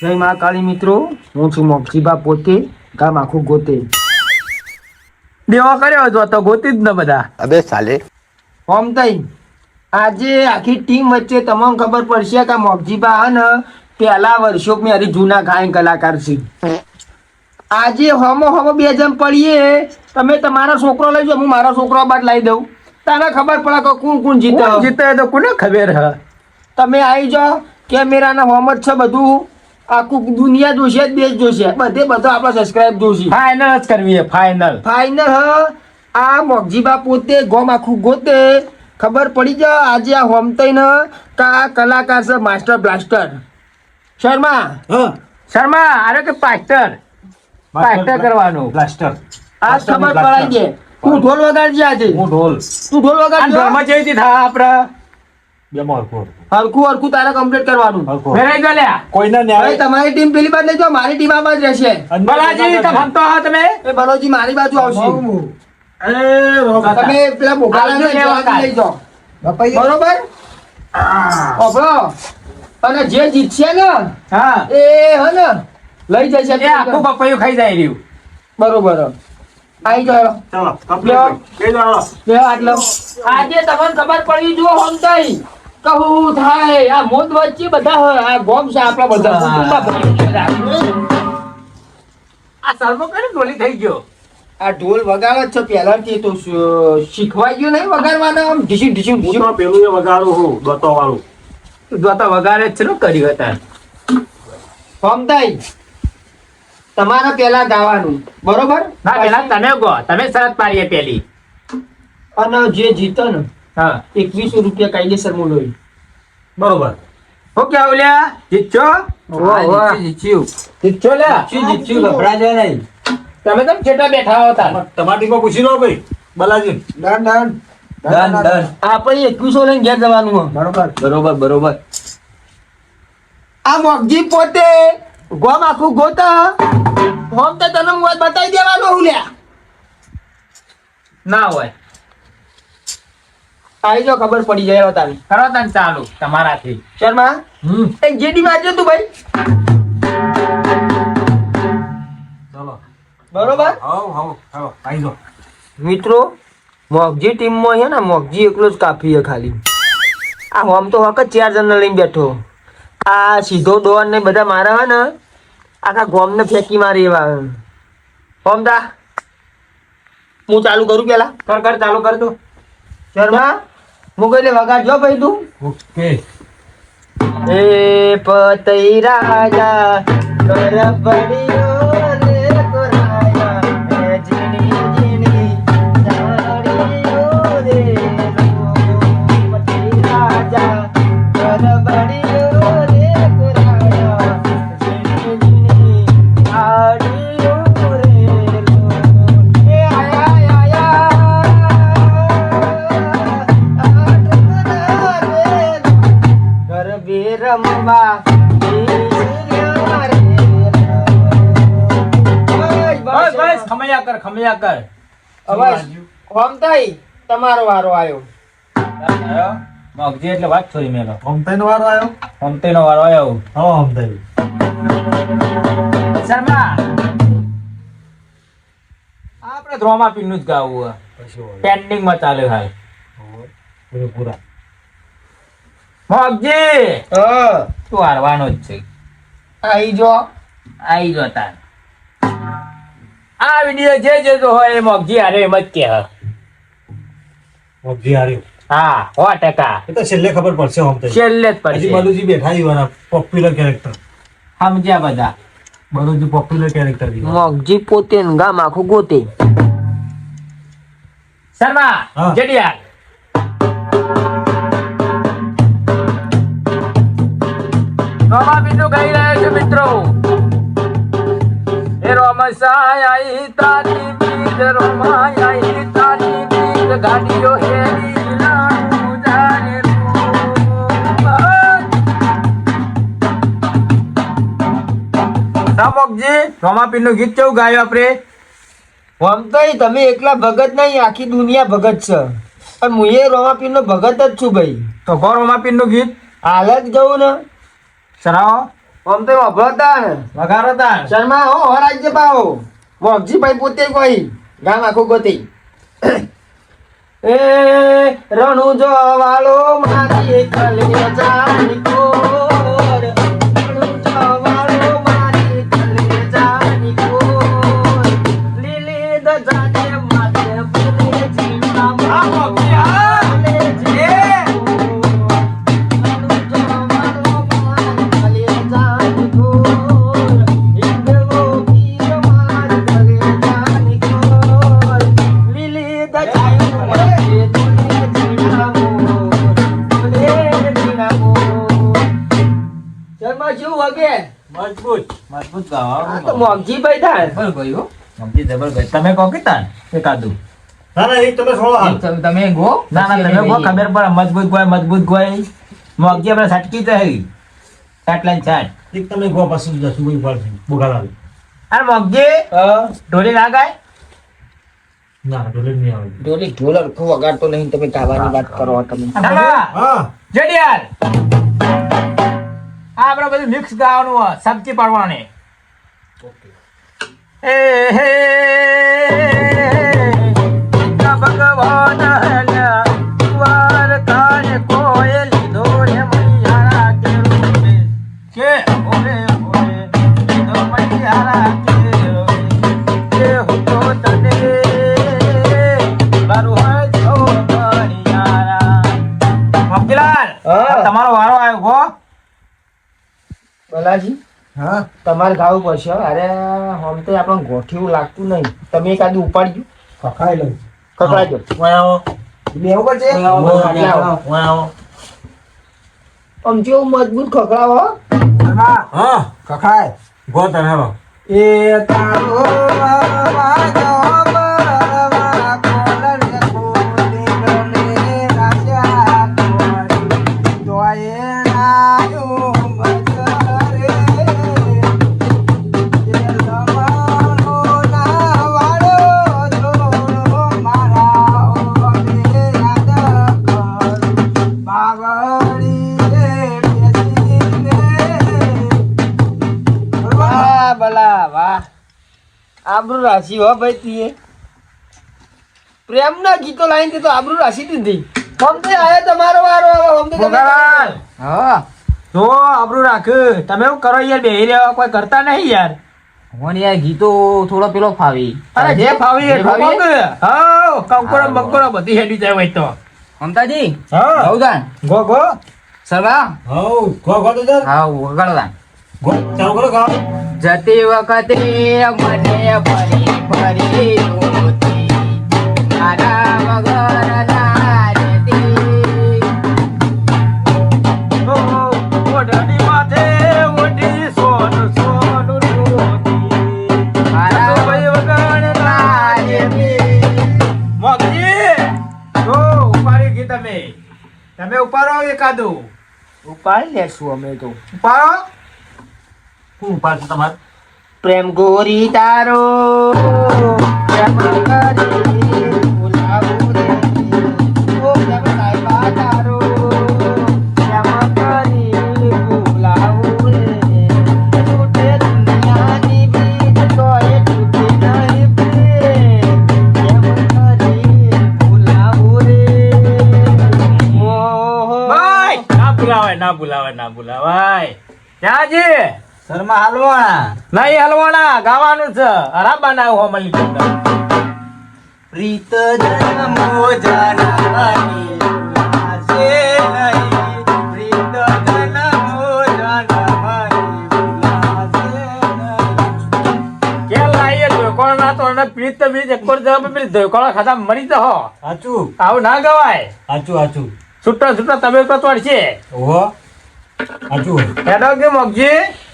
જય મા કાળી મિત્રો હું છું મોક્ષીબા પોતે ગામ આખું ગોતે. દેવા કર્યો હતો તો ગોતી જ ને બધા. અબે સાલે. ઓમ તઈ આજે આખી ટીમ વચ્ચે તમામ ખબર પડશે કે મોક્ષીબા હન પહેલા વર્ષો મેં હરી જૂના ગાયન કલાકાર છે. આજે હોમો હોમો બે જણ પડીએ તમે તમારા છોકરો લઈ જાઓ હું મારા છોકરો બાદ લઈ દઉં. તને ખબર પડે કે કોણ કોણ જીતે? જીતે તો કોને ખબર હ? તમે આવી જાઓ કેમેરાના હોમ જ છે બધું. આખું દુનિયા જોશે જ દેશ જોશે. બધે બધો આપણા સબસ્ક્રાઇબ જોશે. ફાઇનલ જ કરવી ફાઇનલ ફાઇનલ હ. આ મોગજીબા પોતે ગોમ આખું ગોતે. ખબર પડી જા આજે આ હોમતઈ ને કે આ કલાકાર છે માસ્ટર બ્લાસ્ટર શર્મા? શર્મા અરે કે પાસ્ટર પાસ્ટર કરવાનું. બ્લાસ્ટર આ ખબર પડાઈ દે. તું ઢોલ વગાડજે આજે. હું ઢોલ. તું ઢોલ વગાડજે ઘરમાં જઈ હતી થા મોરખો હરખું હરખું તારે કમ્પ્લીટ કરવાનું. વેરાઈ ગયો લ્યા કોઈના ન્યાય તમારી ટીમ પેલી બાજુ લઈ જાઓ મારી ટીમ આ બાજુ રહેશે. બલાજી ભણતો હો તમે? એ બલોજી મારી બાજુ આવશે. એ તમે પેલા મોકાલા. લઈ જાઓ. બરોબર? ઓભળો અને જે જીતશે ને હા. એ હે ને લઈ જશે. એ આખું પપૈયું ખાઈ જાય રહ્યું. બરોબર. આઈ ગયો. ચલો કમ્પ્લીટ આજે તમને ખબર પડી જો હમતાઈ કહું થાય આ મોદ વચ્ચે બધા આ ગોમ છે આપણા બધા. આ સર્વો કરે ઢોલી થઈ ગયો? આ ઢોલ વગાડે છો પહેલાથી તો શીખવાઈ ગયો નહીં વગાડવાનો આમ ઢીસી ઢીસી હું તો પેલું એ વગાડું હું દોતો વાળું જોતા વગાડે જ છે ને કર્યું હતા હમતાઈ તમારે પહેલા ગાવાનું બરોબર? ના પેલા તમે ગો તમે શરત પાડીએ પેલી. અને જે જીતો ને હા એકવીસો રૂપિયા કાયદેસર મૂલ્ય બરોબર. હું કેવું લ્યા? જીતજો ગભરાજો નહીં. તમે તમે છેટા બેઠા હતા? તમારી ટીમમાં પૂછી લો ભાઈ. બલાજી. આપણે એકવીસો લઈને ઘેર જવાનું બરોબર. બરોબર બરોબર. આ મોગજી પોતે ગોમ આખું ગોતા ગોમ તો તને હું બતાવી દેવાનો હું લ્યા ના હોય. આવી જો ખબર પડી જાય તારી. ખરો તને ચાલુ તમારાથી. શર્મા? હમ. જેડી વાંચો તું ભાઈ. ચાલો. બરોબર? હાવ હાવ હાવ આવી જાઓ મિત્રો મોગજી ટીમમાં છે ને મોગજી એકલો જ કાફી છે ખાલી. આ હોમ તો હક ચાર જણ લઈને બેઠો. આ સીધો ડોન ને બધા મારા હે ને આખા ગોમને ફેંકી મારી એવા. હોમ દા હું ચાલુ કરું પેલા? કર કર ચાલુ કર તું. શર્મા? મુગલે વગા જો ભાઈ તું? ઓકે. એ પતઈ રાજા કરબડિયો ખમૈયા કર. કર તમારો વારો આવ્યો. મગજી એટલે વાત છોડી મેલો. હમતાઈનો વારો આવ્યો? હમતેનો વારો આવ્યો. હા હમતાઈ શર્મા! આપણે ધ્રોમા પીનું જ ગાવું. પેન્ડિંગમાં ચાલે હાલ. પૂરા. મગજી! હા. તું હારવાનો જ છે. આઈ જો. આઈ જો તાર. આ વીડિયો જે જોતો હોય એ મોગજી હારે એમ જ કે હ. મોગજી હારે હા સો ટકા. એ તો છેલ્લે ખબર પડશે હમતાઈ છેલ્લે જ પડશે. બલુજી બેઠા યુવાના પોપ્યુલર કેરેક્ટર સમજ્યા બધા. બલુજી પોપ્યુલર કેરેક્ટર મોગજી પોતે ને ગામ આખું ગોતે. શર્મા હા. એ રોમસાય આઈ તારી બીજ રોમાય આઈ તારી બીજ ગાડીઓ હેરી રામોકજી રોમાપીરનું ગીત કેવું ગાયું આપણે? વમતાઈ તમે એકલા ભગત નહીં આખી દુનિયા ભગત છે. પણ હું એ રોમાપીર નો ભગત જ છું ભાઈ. તો ગો રોમાપીરનું ગીત. હાલ જ જવું ને. સરાવો આમ તો વાપરો તા ને વઘારો તાણ શર્મા હો હરાજ્ય પાઓ મોગજીભાઈ પોતે કોઈ ગામ આખું ગોતી. એ રણુ જો વાળો મારી કલેજાની કોર મજબૂત. મજબૂત ગાવા તો મોગજીભાઈ થાય. જબર ગયું મોગજી જબર ગયું તમે કહો કે તાન એકાદું ના ના એક તમે છોડો હાલ. તમે- તમે ગો. ના ના તમે ગો ખબર પડે. મજબૂત ગોય મજબૂત ગોય. મોગજી આપણે સટકી તો હે સાટ લાઈન સાટ એક તમે ગો પાછું જશું કોઈ ફળ બોગાલા અરે મોગજી ઢોલી ના ગાય? ના ઢોલે નહીં આવે. ઢોલી ઢોલ અડખો વગાડતો નહીં તમે ગાવાની વાત કરો તમે. હા. જડિયાર આ આપણે બધું મિક્સ ગાવાનું સબ્જી પાડવાની. એ ભગવાન બલાજી હા? તમારે ગાવું પડશે. અરે આમ તો આપણને ગોઠિયું લાગતું નહીં. તમે એકાદું ઉપાડજો. કખાઈ લઉં. કકડાજો વાયો બેવું પડશે વાયો આમ જેવું મજબૂત ખકડાવો હા. હા. કખાય ગોતર હેલો એ તારો ભલા વાહ. આબરૂ રાશિ હો ભાઈ તીએ. પ્રેમના ગીતો લાઈન તે તો આબરૂ રાશિ દીધી હમ તો આયા તમારો વારો હવે હમ તો ભગવાન! હા. તો આબરૂ રાખ. તમે એવું કરો યાર બેહી રહેવા કોઈ કરતા નહીં યાર. મને યાર ગીતો થોડો પેલો ફાવી. અરે જે ફાવી? એ ફાવી? હા કંકોડો બંકોડો બધી હેડી જાય હોય તો. મમતાજી હા. ગૌદાન. ગો ગો. સરવા? હા ગો ગો તો હા વગાડવાન ગો ચાલો કરો ગાઓ જતી વખતે મને ફરી ફરી જોતી. તારા વગર ના ઓ ઓઢણી માથે ઓઢી સોનું સોનું તારા વગર ના રહેતી. મોગજી જો ઉપાડી ગઈ તમે? તમે ઉપાડો એકાદું ઉપાડી લેશું અમે તો. ઉપાડો? શું ઉપાડ છે તમારે? પ્રેમ ગોરી તારો પ્રેમ કરી ના બોલાવાય ના બોલાવાય ના બોલાવાય ક્યાં છે શર્મા હલવાણા. નહીં હલવાણા ગાવાનું છે. અરાબા ના હો મળી પ્રીત જન્મો જાનાની ભૂલાશે નહીં. પ્રીત જન્મો જનમની ભૂલાશે નહીં. કે લાઈએ તો અને પ્રીત તો બીજ એક પર જવાબ પેલી ધોકોળ ખાતા મરી તો સાચું. આવું ના ગવાય. સાચું સાચું. છૂટો છૂટો તમે તો તોડશે ઓહો. સાચું. હેડો કે મોગજી.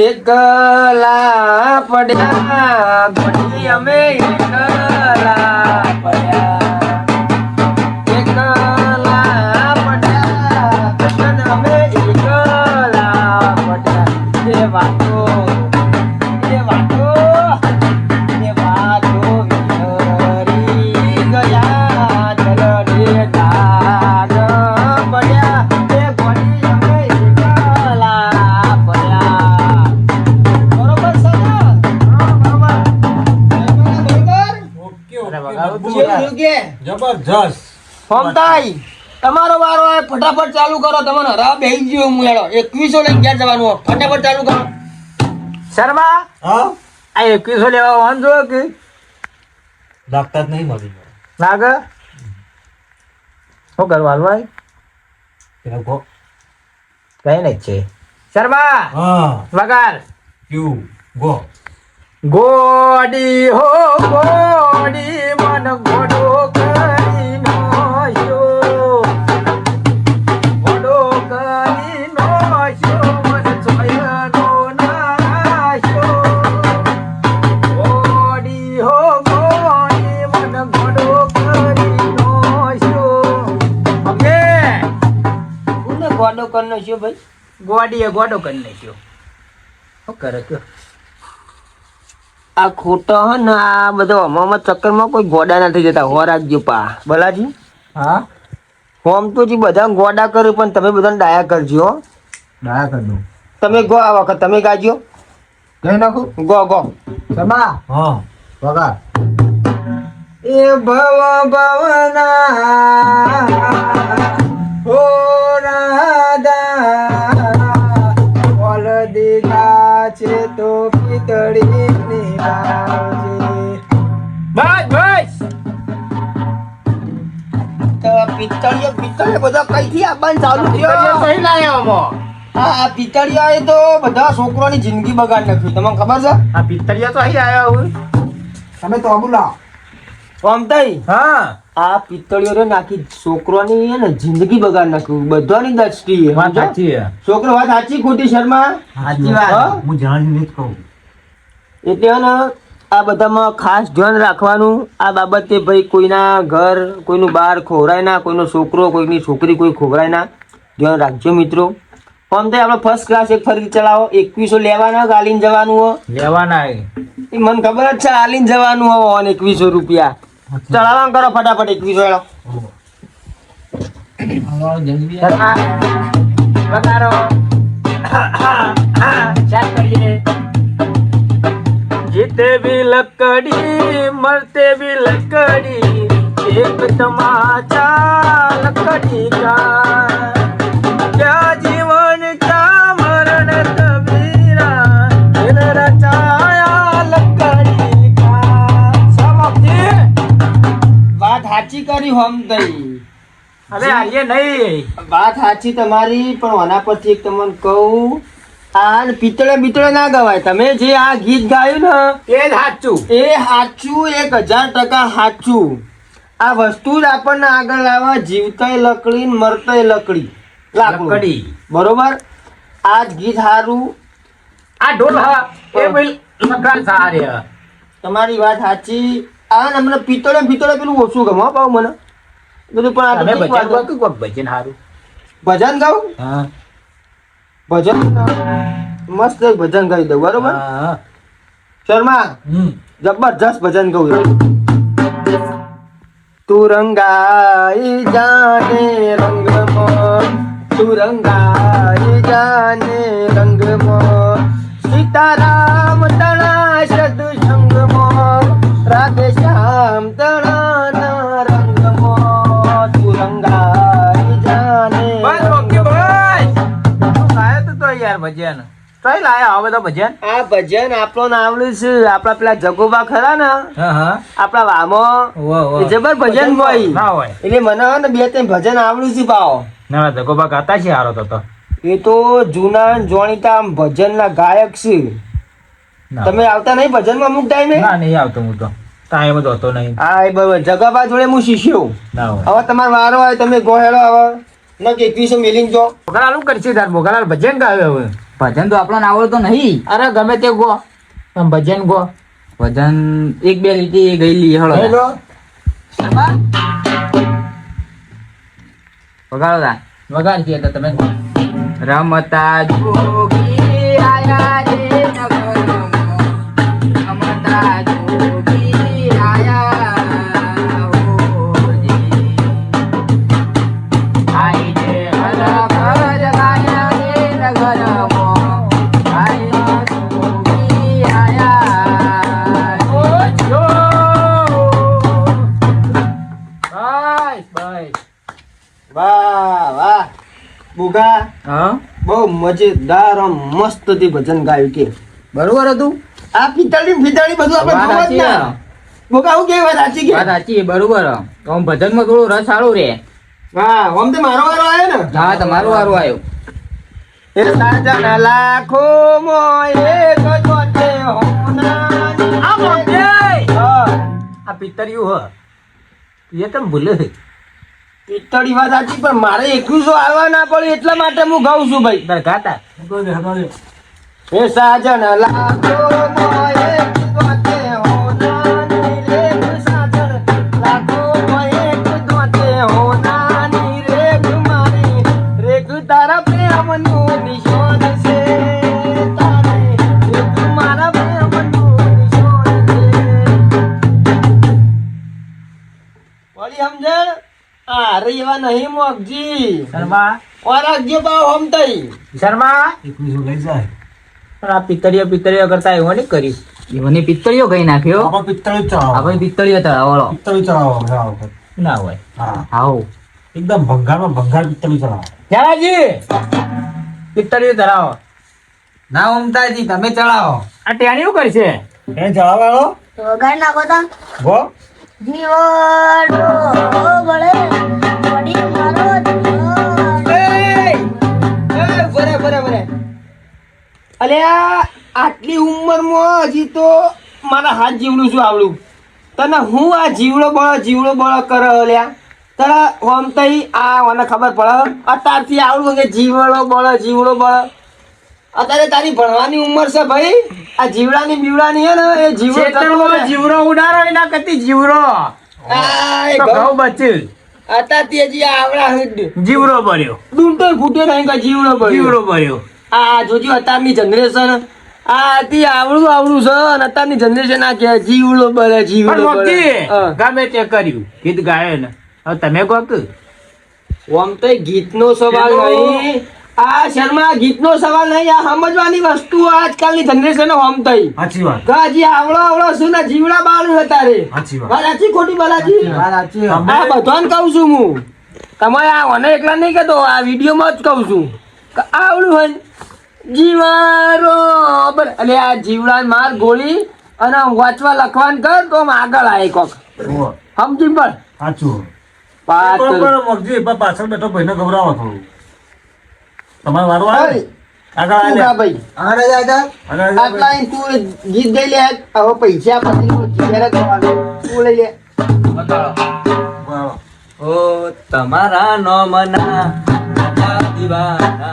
એકલા પડ્યા ઘડી અમે એકલા જબરજસ્ત. ફોમતાઈ. તમારો વારો આવે ફટાફટ ચાલુ કરો તમને હરાવ બેહી ગયો હું હેડો એકવીસો લઈને ઘેર જવાનું ફટાફટ ચાલુ કરો. શર્મા? હા? આ એકવીસો લેવા વાંધો કે? લાગતા જ નહીં મળી. લાગે? શું કરવા ભાઈ કઈ નહીં છે. શર્મા? હા. વગાર ક્યુ ગો. ગોડી હો ગોડી મન ગોડો કરી નોયો ગોડો કરી નોયો મન સોયનો નાશો ગોડી હો ગોડી મન ગોડો કરી નોયો ઓકે? કોને ગોડો કરી નાખ્યો ભાઈ? ગોડીએ ગોડો કરી નાખ્યો. શું કરે કયો આ ખોટો હ ને આ બધો હમામાં ચક્કરમાં કોઈ ગોડા નથી જતા હો રાખજો પા. બલાજી? હા? હોમ તો જી બધા ગોડા કર્યું પણ તમે બધાને ડાયા કરજો હો. ડાયા કરજો. તમે ગો આ વખત તમે ગાજો. કઈ નાખું? Go go. સમા હા. વગા એ ભવ ભવના ઓ રાધા ઓલ દીધા છે તો પિતળી. બસ બસ તો પિત્તળીઓ પિત્તળીઓ બધા કઈથી આવવાનું ચાલુ થયો કઈ લાયો મો હા આ પિત્તળિયાએ તો બધા છોકરોની જિંદગી બગાડ નાખી તમને ખબર છે આ પિત્તળિયા તો અહીં આવ્યા હું તમે તો બોલા આમ હા આ પિત્તળીઓ રે નાખી છોકરોની ને જિંદગી બગાડ નાખ્યું બધાની દ્રષ્ટિએ વાત. સાચી છોકરો વાત સાચી ખોટી શર્મા? સાચી હા? હું જાણી નહીં કહું. એટલે ને આ બધામાં ખાસ ધ્યાન રાખવાનું. આ બાબતે ભાઈ કોઈના ઘર કોઈનું બહાર ખોવરાય ના કોઈનો છોકરો કોઈની છોકરી કોઈ ખોવરાય ના. ધ્યાન રાખજો મિત્રો. આમ તો આપણે ફર્સ્ટ ક્લાસ એક ફરી ચલાવો. એકવીસો લેવાના કે હાલીને જવાનું હો? લેવાના એ. મને ખબર જ છે હાલીને જવાનું હો ઓન એકવીસો રૂપિયા. ચલાવવાનું કરો ફટાફટ એકવીસો એનો વગારો ચાલ કરીએ. જીતે भी लकड़ी मरते भी लकड़ी एक तमाचा लकड़ी का क्या जीवन क्या मरण कबीरा दिन रचाया लकड़ी का समाप्ति વાત સાચી કરી હમ તઈ અરે આર્ય નહીં વાત સાચી તમારી પણ આના પરથી એક તમને કહું આ પિત્તળે બિત્તળે ના ગવાય. તમે જે આ ગીત ગાયું ને એ સાચું. એ સાચું એક હજાર ટકા સાચું. આ વસ્તુ જ આપણને આગળ લાવવા જીવતાય લકડી મરતાય લકડી. લાકડી. બરોબર? આ ગીત સારું આ ઢોલ એ સારે તમારી વાત સાચી. આ મને પિત્તળે પિત્તળે પેલું ઓછું ગમવા પાવ મને. બધું પણ આ ભજન હારું? ભજન ગાવું હા. ભજન? મસ્ત એક ભજન ગાઈ દઉં બરોબર? શર્મા જબરજસ્ત ભજન ગાઉં તું રંગાઈ જાને રંગમાં તું રંગાઈ જાને રંગમાં. સીતારામ તણા ભજન? આ ભજન આપણો આવડ્યું છે આપણા પેલા જગોબા ખરા ને? આપણા વામો? જબર ભજન હોય. એટલે મને હે ને બે ત્રણ ભજન આવડ્યું છે પાવ ના જગોબા ગાતા છે હારો તો એ તો જૂના જોણીતા ભજન ના ગાયક છે. તમે આવતા નહીં ભજનમાં અમુક ટાઈમે ના નહીં આવતો હું તો. ટાઈમ જ હતો નહીં. હા એ બરોબર. જગાબા જોડે હું શીખ્યો. હવે તમારો વારો આવે તમે ગોહેલો હવે. ન કે એકવીસો મિલિંગ જો. મોગલાલ કરશે તાર? મોગલાલ ભજન ગાવે હવે. ભજન તો આપણને આવડતો નહીં. અરે ગમે તે ગો. આમ ભજન ગો. ભજન એક બે લીટી ગયેલી હળો હેલો વગાડો તા. વગાડ છે તો તમે રમતા જોગી આયા રે નગર રમતા જોગી હા? બહુ મજેદાર આમ મસ્તથી ભજન ગાયું કે. બરોબર હતું? આ પિતાળી ફિતાળી બધું આપણે વાત જોવા જ સાચી ના. કે વાત સાચી કે? વાત સાચી બરોબર. આમ ભજનમાં થોડું રસ સારું રે. હા આમ તો મારો વારો આવ્યો ને? હા તમારો વારો આવ્યું. એ સાજન લાખો મોય ગજોતે હોના આ મોજે હા, આ પિત્તળિયું હ. એ તમ ભૂલે પિત્તળી વાત સાચી પણ મારે એકવીસો આવવા ના પડે એટલા માટે હું ગાઉં છું ભાઈ. ગાતા? એ સાજન લાખો આ રે એવા નહીં મોગજી. શર્મા. ઓરાગજો બાવ હમતઈ શર્મા. એકવીસો લઈ જાય. પણ આ પિતરીઓ પિતરીઓ કરતા એવો નહીં કરી. એવાની પિત્તળીઓ કઈ નાખ્યો આપણે પિત્તળીઓ ચડાવો. આપણે પિત્તળીઓ ચડાવો આ વખત. ના હોય. હા. આવો એકદમ ભંગારમાં ભંગાર પિત્તળી ચડાવો. જાનાજી પિત્તળીઓ ધરાવો ના ઓમતાજી તમે ચડાવો. આ ટેણીઓ કરશે? એ ચડાવવાનો વગાડ નાખો તા. ગો જીવડો બળે અલ્યા આટલી ઉંમરમાં હજી તો મારા હાથ જીવડું છું આવડું? તને હું આ જીવડો બળો જીવડો બળો કરે અલ્યા તને આમ તઈ આ મને ખબર પડે? અત્યારથી આવડું કે જીવડો બળો જીવડો બળો? અત્યારે તારી ભણવાની ઉંમર છે ભાઈ. આ જીવડાની બીવડાની હે ને એ જીવડો જીવડો ઉડાડો એના કતી જીવડો. ઘઉં- બચ્યું અત્યારથી હજી આવડા જીવડો ભર્યો ડૂંટો ફૂટે નહીં જીવડો ભર્યો જીવડો બન્યો આ જોજો અત્યારની જનરેશન આ હતી આવડું આવડું છે અને અત્યારની જનરેશન આ કે જીવડો બળે જીવડો બળે. ગમે તે કર્યું ગીત ગાયો ને. હવે તમે કહો કે ઓમ તો ગીતનો સવાલ નહીં. આ શર્મા ગીતનો સવાલ નહીં આ સમજવાની વસ્તુ આજકાલની જનરેશન હોમ થઈ સાચી વાત. કે હજી આવડો આવડો શું ને જીવડા બાળું હતા રે સાચી વાત. સાચી ખોટી બાલાજી. તમે- આ બધાને કહું છું હું. તમારે આ મને એકલા નહીં કહેતો આ વિડીયોમાં જ કહું છું. આવડું હોય જીવારો. એટલે આ જીવડા માર ગોળી અને વાંચવા લખવાનું કર તો આમ આગળ આવે કોક. સમજી પણ? સાચું. મગજી પાછળ બેઠો ભાઈને ગભરાવો થોડું. તમારે વારો આવે? આગળ તું આવે ગા ભાઈ? અરે દાદા આટલા તું ગીત ગઈ લે હવે પૈસા પછી તું લઈ લે. ઓ તમારા નો મના દીવાના.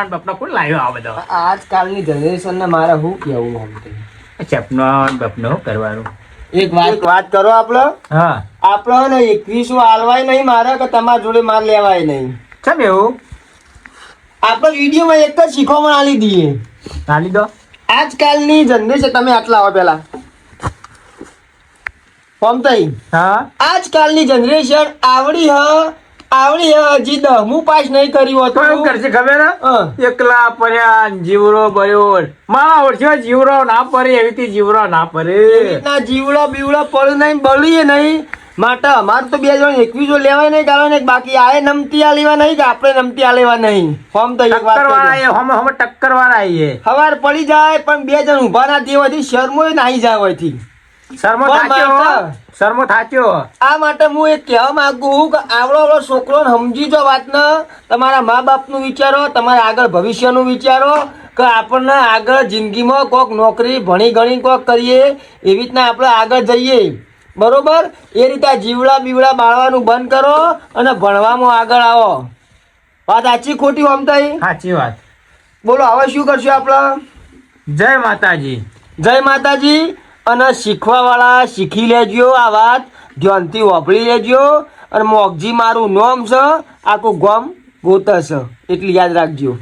હલ્યા ને બપના કોણ લાવ્યો આ બધો? આજકાલની જનરેશન ને મારે શું કેવું આમ તો? બપનો કરવાનું? એક વાત વાત કરો આપડે હા. આપણો ને એકવીસો હાલવાય નહીં મારે કે તમારા જોડે માર લેવાય નહીં. ચમ એવું? આપણે વિડીયોમાં એક જ શીખવામાં આલી દઈએ આલી દો આજકાલની જનરેશન તમે આટલા આવો પેલા. પમતઈ હા. આજકાલની જનરેશન આવડી હ આવડી હજી દહમું પાસ નહીં કર્યું તો એવું કરશે ખબર? એકલા પડ્યા જીવરો બળ્યો મારા ઓળખ્યો જીવરો ના પડે એવી રીતે જીવરો ના પડે. રીતના જીવડો બીવડો પડ્યું નહીં બળીએ નહીં. માટે અમારે તો બે જણ એકવીસો લેવાય નહીં કારણ કે બાકી આએ નમતી આ લેવા નહીં કે આપણે નમતી આ લેવા નહીં. ફોર્મ તો એક વાત વાળા કહી દઉં. હમ હમ ટક્કર વાળા આવીએ સવાર પડી જાય પણ બે જણ ઊભા ના દેવાથી શરમો નાહી જાય હોયથી શર્મો થાચ્યો. શર્મો થાચ્યો આ માટે હું એક કહેવા માંગુ કે આવડો આવડો છોકરો સમજી જો વાતને. તમારા મા બાપનું વિચારો તમારા આગળ ભવિષ્યનું વિચારો કે આપણને આગળ જિંદગીમાં કોક નોકરી ભણી ગણી કોક કરીએ એવી રીતના આપણે આગળ જઈએ. બરોબર? એ રીતે જીવડા બીવડા બાળવાનું બંધ કરો અને ભણવામાં આગળ આવો. વાત સાચી ખોટી આમ થઈ સાચી વાત. બોલો હવે શું કરશું આપણે? જય માતાજી. જય માતાજી. અને શીખવાવાળા શીખી લેજો આ વાત. ધ્યાનથી વાપરી લેજો. અને મોગજી મારું નોમ છે. આખું ગોમ ગોતર છે એટલી યાદ રાખજો.